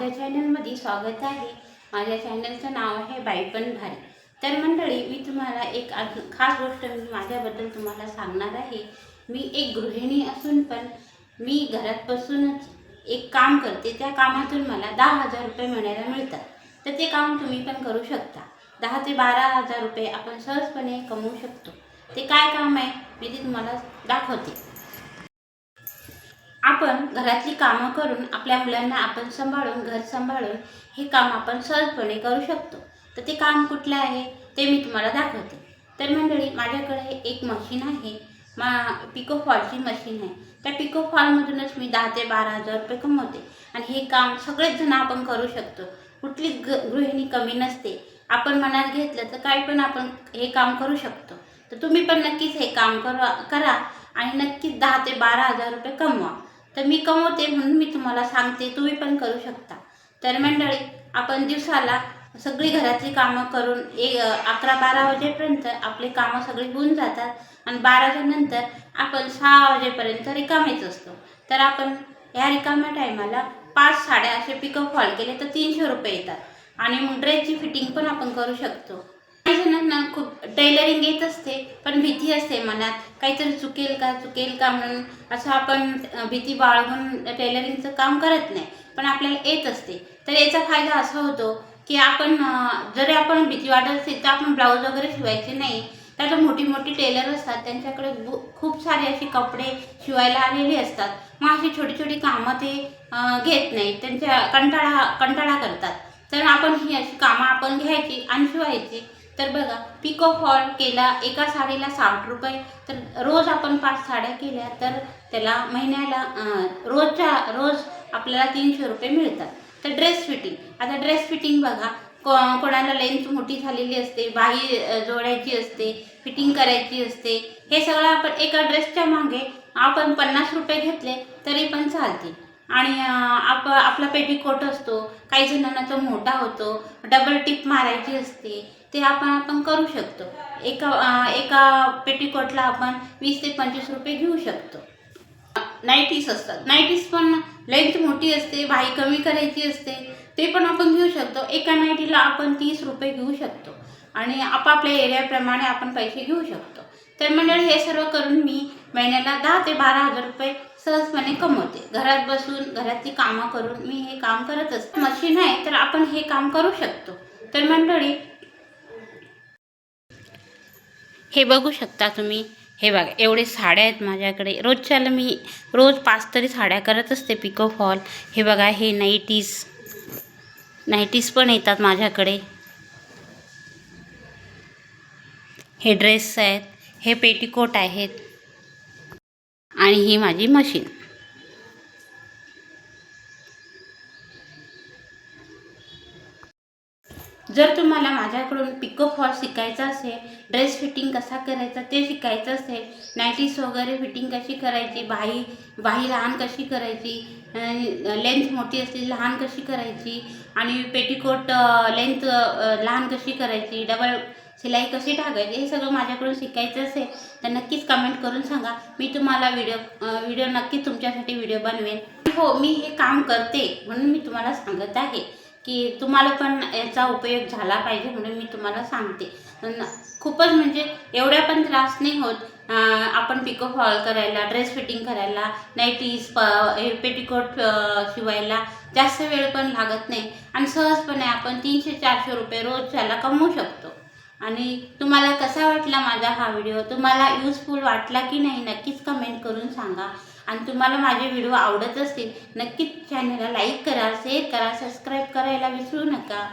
माझ्या चॅनलमध्ये स्वागत आहे. माझ्या चॅनलचं नाव आहे बायपण भारी. तर मंडळी मी तुम्हाला एक खास गोष्ट मी माझ्याबद्दल तुम्हाला सांगणार आहे. मी एक गृहिणी असून पण मी घरात बसूनच एक काम करते. त्या कामातून मला दहा हजार रुपये मिळायला मिळतात. तर ते काम तुम्ही पण करू शकता. दहा ते बारा हजार रुपये आपण सहजपणे कमवू शकतो. ते काय काम आहे? मी ते तुम्हाला दाखवते. आपण घरातली कामं करून आपल्या मुलांना आपण सांभाळून घर सांभाळून हे काम आपण सहजपणे करू शकतो. तर ते काम कुठलं आहे ते मी तुम्हाला दाखवते. तर मंडळी माझ्याकडे एक मशीन आहे. मा पिको फॉलची मशीन आहे. त्या पिको फॉलमधूनच मी दहा ते बारा हजार रुपये कमवते. आणि हे काम सगळेच जण आपण करू शकतो. कुठलीच ग गृहिणी कमी नसते. आपण मनात घेतलं तर काही पण आपण हे काम करू शकतो. तर तुम्ही पण नक्कीच हे काम करा करा आणि नक्कीच दहा ते बारा हजार रुपये कमवा. तर मी कमवते म्हणून मी तुम्हाला सांगते तुम्ही पण करू शकता. तर मंडळी आपण दिवसाला सगळी घरातली कामं करून एक अकरा बारा वाजेपर्यंत आपली कामं सगळी होऊन जातात आणि बाराच्या नंतर आपण सहा वाजेपर्यंत रिकामेच असतो. तर आपण ह्या रिकाम्या टायमाला पाच साड्या असे पिकअप हॉल केले तर तीनशे रुपये येतात. आणि मग ड्रेसची फिटिंग पण आपण करू शकतो. जणांना खूप टेलरिंग येत असते पण भीती असते मनात. काहीतरी चुकेल का चुकेल का म्हणून. असं आपण भीती बाळगून टेलरिंगचं काम करत नाही पण आपल्याला येत असते. तर याचा फायदा असा होतो की आपण जरी आपण भीती वाटत असेल तर आपण ब्लाऊज वगैरे शिवायचे नाही. तर मोठी मोठी टेलर असतात त्यांच्याकडे खूप सारे असे कपडे शिवायला आलेले असतात. मग अशी छोटी छोटी कामं ते घेत नाही. त्यांच्या कंटाळा कंटाळा करतात. तर आपण ही अशी कामं आपण घ्यायची आणि शिवायची. तर बघा पिको फॉल केला एका साडीला साठ रुपये. तर रोज आपण पाच साड्या केल्या तर त्याला महिन्याला रोजच्या रोज आपल्याला तीनशे रुपये मिळतात. तर ड्रेस फिटिंग आता ड्रेस फिटिंग बघा को कोणाला लेंथ मोठी झालेली असते बाही जोडायची असते फिटिंग करायची असते हे सगळं आपण एका ड्रेसच्या मागे आपण पन्नास रुपये घेतले तरी पण चालते. आणि आप आपला पेटीकोट असतो काही जणांना तो मोठा होतो डबल टिप मारायची असते ते आपण आपण करू शकतो. एका एका पेटीकोटला आपण वीस ते पंचवीस रुपये घेऊ शकतो. नाईटीस असतात. नाईटीस पण लेंथ मोठी असते बाही कमी करायची असते ते पण आपण घेऊ शकतो. एका नाईटीला आपण तीस रुपये घेऊ शकतो. आणि आपापल्या एरियाप्रमाणे आपण पैसे घेऊ शकतो. तर मंडळी हे सर्व करून मी महिन्याला दहा ते बारा हजार रुपये सहजपणे कमवते. घरात बसून घरातली कामं करून मी हे काम करत असते. मशीन आहे तर आपण हे काम करू शकतो. तर मंडळी हे बघू शकता तुम्ही. हे बघा एवढे साड्या आहेत माझ्याकडे. रोजच्याला मी रोज पाच तरी साड्या करत असते पिको फॉल हे बघा हे नाईटीज नाईटीज पण येतात माझ्याकडे. हे ड्रेस आहेत. हे पेटीकोट आहेत. आणि ही माझी मशीन जर तुम्हाला माझ्याकडून पिको फॉल शिकायचा असेल ड्रेस फिटिंग कसा करायचा ते शिकायचं असेल नाईटीस वगैरे फिटिंग कशी करायची बाही बाही लहान कशी करायची लेंथ मोठी असली लहान कशी करायची आणि पेटीकोट लेंथ लहान कशी करायची डबल शिलाई कशी टाकायची हे सगळं माझ्याकडून शिकायचं असेल तर नक्कीच कमेंट करून सांगा. मी तुम्हाला व्हिडिओ व्हिडिओ नक्की तुमच्यासाठी व्हिडिओ बनवेन. हो मी हे काम करते म्हणून मी तुम्हाला सांगत आहे. की तुम्हाला पण याचा उपयोग झाला पाहिजे म्हणून मी तुम्हाला सांगते. खूपच म्हणजे एवढ्या पण त्रास नाही होत. आपण पिको फॉल करायला ड्रेस फिटिंग करायला नाईटीज प हे पेटीकोट शिवायला जास्त वेळ पण लागत नाही. आणि सहजपणे आपण तीनशे चारशे रुपये रोज त्याला कमवू शकतो. आणि तुम्हाला कसा वाटला माझा हा व्हिडिओ तुम्हाला यूजफुल वाटला की नाही नक्कीच कमेंट करून सांगा. आणि तुम्हाला माझे व्हिडिओ आवडत असतील नक्कीच चॅनलला लाईक करा शेअर करा सबस्क्राईब करायला विसरू नका.